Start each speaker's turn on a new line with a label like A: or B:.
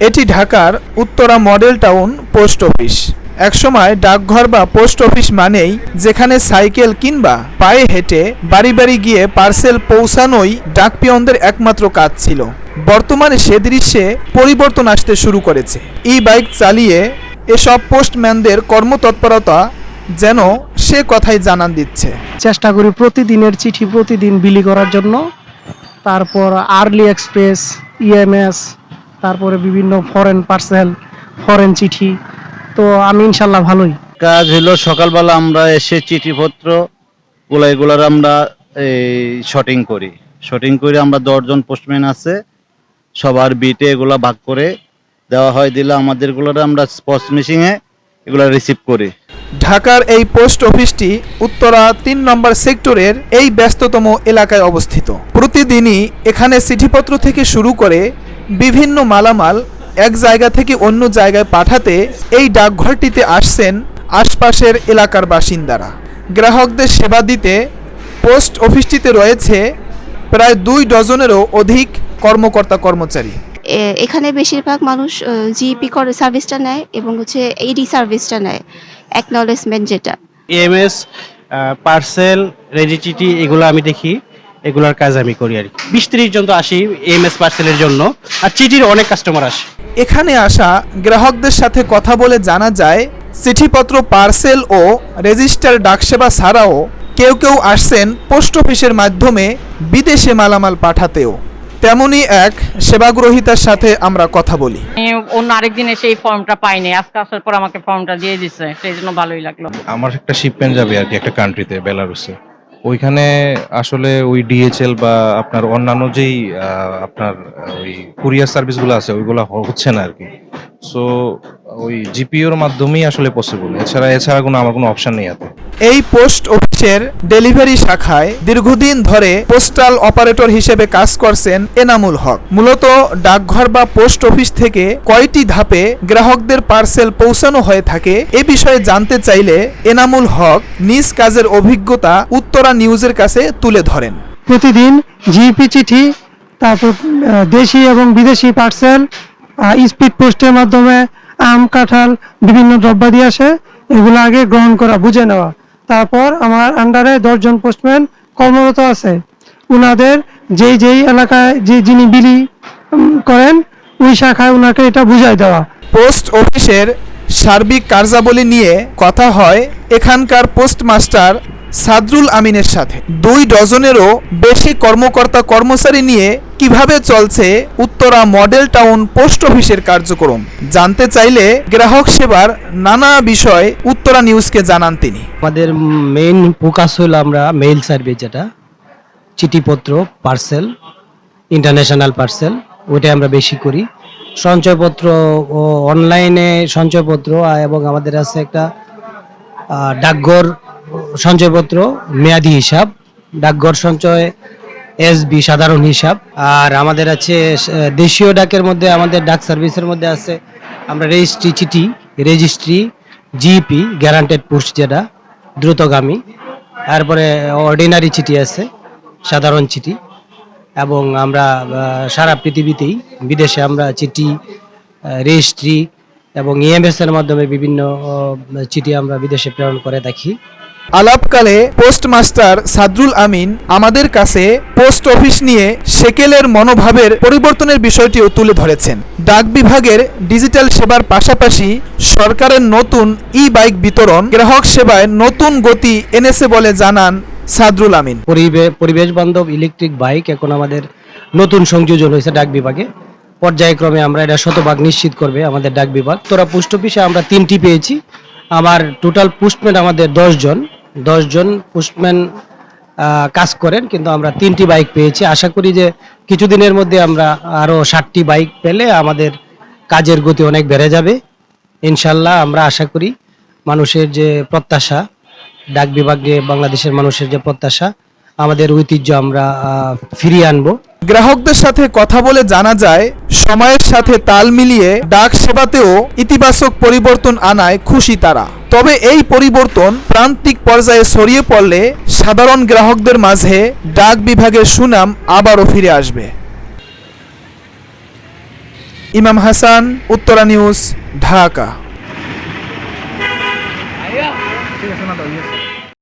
A: এটি ঢাকার Uttara model town post office. একসময় ডাকঘর বা পোস্ট অফিস মানেই যেখানে সাইকেল কিংবা পায়ে হেঁটে বাড়ি বাড়ি গিয়ে পার্সেল পৌঁছানোই ডাকপিয়নদের একমাত্র কাজ ছিল। বর্তমানে সে দৃশ্যে পরিবর্তন আসতে শুরু করেছে। ই বাইক চালিয়ে এসব পোস্টম্যানদের কর্মতৎপরতা যেন সে কথাই জানান দিচ্ছে।
B: চেষ্টা করি প্রতিদিনের চিঠি প্রতিদিন বিলি করার জন্য। তারপর আর্লি এক্সপ্রেস ইএমএস তারপরে বিভিন্ন ফরেন পার্সেল ফরেন চিঠি। তো আমি ইনশাল্লাহ ভালোই।
C: কাজ হলো সকালবেলা আমরা এসে চিঠিপত্রগুলা এগুলার আমরা এই শটিং করি। শটিং করে আমরা দশজন পোস্টম্যান আছে সবার বিটে এগুলা ভাগ করে দেওয়া হয় দিলে আমাদেরগুলোর আমরা পোস্ট মেশিনে এগুলা রিসিভ করি।
A: ঢাকার এই পোস্ট অফিসটি উত্তরা তিন নম্বর সেক্টরের এই ব্যস্ততম এলাকায় অবস্থিত। প্রতিদিনই এখানে চিঠিপত্র থেকে শুরু করে বিভিন্ন মালামাল এক জায়গা থেকে অন্য জায়গায় পাঠাতে এই ডাকঘরটিতে আসছেন আশপাশের এলাকার বাসিন্দারা। গ্রাহকদের সেবা দিতে পোস্ট অফিসটিতে রয়েছে প্রায় দুই ডজনেরও অধিক কর্মকর্তা কর্মচারী।
D: এখানে বেশিরভাগ মানুষ জিপি করে সার্ভিসটা নেয় এবং হচ্ছে এইডি সার্ভিসটা নেয় অ্যাকনলেজমেন্ট যেটা।
E: ইএমএস পার্সেল রেজিটিটি এগুলো আমি দেখি। এগুলোর কাজ আমি করি আর কি। বিশ তিরিশ জন তো আসি এমএস পার্সেলের জন্য আর চিঠির অনেক কাস্টমার আসে।
A: এখানে আসা গ্রাহকদের সাথে কথা বলে জানা যায় চিঠিপত্র পার্সেল ও রেজিস্টার ডাকসেবা ছাড়াও কেউ কেউ আসছেন পোস্ট অফিসের মাধ্যমে বিদেশে মালামাল পাঠাতেও। তেমনই এক সেবাগ্রহিতার সাথে আমরা কথা বলি।
F: আমি অন্য আরেকদিন এসে এই ফর্মটা পাইনি। আজকে আসার পর আমাকে ফর্মটা দিয়ে দিচ্ছে সেই জন্য ভালোই লাগল।
G: আমার একটা শিপমেন্ট যাবে আর কি একটা কান্ট্রিতে বেলারুসে ওইখানে আসলে ওই ডিএচএল বা আপনার অন্যান্য যেই আপনার ওই কুরিয়ার সার্ভিসগুলো আছে, ওইগুলো হচ্ছে না আর কি সো ওই জিপিওর মাধ্যমেই আসলে পসিবল এছাড়া এছাড়া কোনো, আমার কোনো অপশন নেই এত
A: এই পোস্ট অফিসের ডেলিভারি শাখায় দীর্ঘদিন ধরে পোস্টাল অপারেটর হিসেবে কাজ করছেন এনামুল হক। মূলত ডাকঘর বা পোস্ট অফিস থেকে কয়টি ধাপে গ্রাহকদের পার্সেল পৌঁছানো হয়ে থাকে এ বিষয়ে জানতে চাইলে এনামুল হক নিজ কাজের অভিজ্ঞতা উত্তরা নিউজের কাছে তুলে ধরেন।
B: প্রতিদিন জিপি চিঠি, তারপর দেশি এবং বিদেশি পার্সেল স্পিড পোস্টের মাধ্যমে আম, কাঁঠাল, বিভিন্ন দ্রব্যাদি আসে। এগুলো আগে গ্রহণ করা, বুঝে নেওয়া। তারপর আমার আন্ডারে দশজন পোস্টম্যান কর্মরত আছে। উনাদের যেই যেই এলাকায় যে যিনি বিলি করেন, ওই শাখায় ওনাকে এটা বুঝাই দেওয়া।
A: পোস্ট অফিসের সার্বিক কার্যাবলী নিয়ে কথা হয় এখানকার পোস্টমাস্টার সাদরুল আমিনের সাথে। দুই ডজনেরও বেশি কর্মকর্তা কর্মচারী নিয়ে কীভাবে চলছে উত্তরা মডেল টাউন পোস্ট অফিসের কার্যক্রম? জানতে চাইলে গ্রাহক সেবার নানা বিষয় উত্তরা নিউজকে জানান তিনি।
H: আমাদের মেইন ফোকাস হলো আমরা মেইল সার্ভিস যেটা, চিঠিপত্র পার্সেল ইন্টারন্যাশনাল পার্সেল ওইটাই আমরা বেশি করি। সঞ্চয়পত্র ও অনলাইনে সঞ্চয়পত্র এবং আমাদের আছে একটা ডাকঘর সঞ্চয়পত্র, মেয়াদি হিসাব, ডাকঘর সঞ্চয় এসবি সাধারণ হিসাব। আর আমাদের আছে দেশীয় ডাকের মধ্যে আমাদের ডাক সার্ভিসের মধ্যে আছে, আমরা রেজিস্ট্রি চিঠি রেজিস্ট্রি জিপি গ্যারান্টেড পোস্ট যেটা, দ্রুতগামী। তারপরে অর্ডিনারি চিঠি আছে, সাধারণ চিঠি। এবং আমরা সারা পৃথিবীতেই বিদেশে আমরা চিঠি রেজিস্ট্রি এবং ইএমএস এর মাধ্যমে বিভিন্ন চিঠি আমরা বিদেশে প্রেরণ করে থাকি।
A: আলাপকালে পোস্টমাস্টার সাদরুল আমিন আমাদের কাছে পোস্ট অফিস নিয়ে সেকেলের মনোভাবের পরিবর্তনের বিষয়টিও তুলে ধরেছেন। ডাক বিভাগের ডিজিটাল সেবার পাশাপাশি সরকারের নতুন ই বাইক বিতরণ গ্রাহক সেবায় নতুন গতি এনেছে বলে জানান সাদরুল আমিন।
H: পরিবে- পরিবেশ বান্ধব ইলেকট্রিক বাইক এখন আমাদের নতুন সংযোজন হয়েছে ডাক বিভাগে। পর্যায়ক্রমে আমরা এটা শতভাগ নিশ্চিত করবে আমাদের ডাক বিভাগ। তোরা পোস্ট অফিসে আমরা তিনটি পেয়েছি। আমার টোটাল পোস্টম্যান আমাদের জন। জন পোস্টম্যান কাজ করেন, কিন্তু আমরা তিনটি বাইক পেয়েছি। আশা করি যে কিছুদিনের মধ্যে আমরা আরও ষাটটি বাইক পেলে আমাদের কাজের গতি অনেক বেড়ে যাবে। ইনশাল্লাহ আমরা আশা করি মানুষের যে প্রত্যাশা, ডাক বিভাগে বাংলাদেশের মানুষের যে প্রত্যাশা আমাদের ঐতিহ্য আমরা আহ, ফিরিয়ে আনব।
A: গ্রাহকদের সাথে কথা বলে জানা যায় সময়ের সাথে তাল মিলিয়ে ডাক সেবাতেও ইতিবাচক পরিবর্তন আনায় খুশি তারা। তবে এই পরিবর্তন প্রান্তিক পর্যায়ে ছড়িয়ে পড়লে সাধারণ গ্রাহকদের মাঝে ডাক বিভাগের সুনাম আবারও ফিরে আসবে। ইমাম হাসান উত্তরা নিউজ ঢাকা।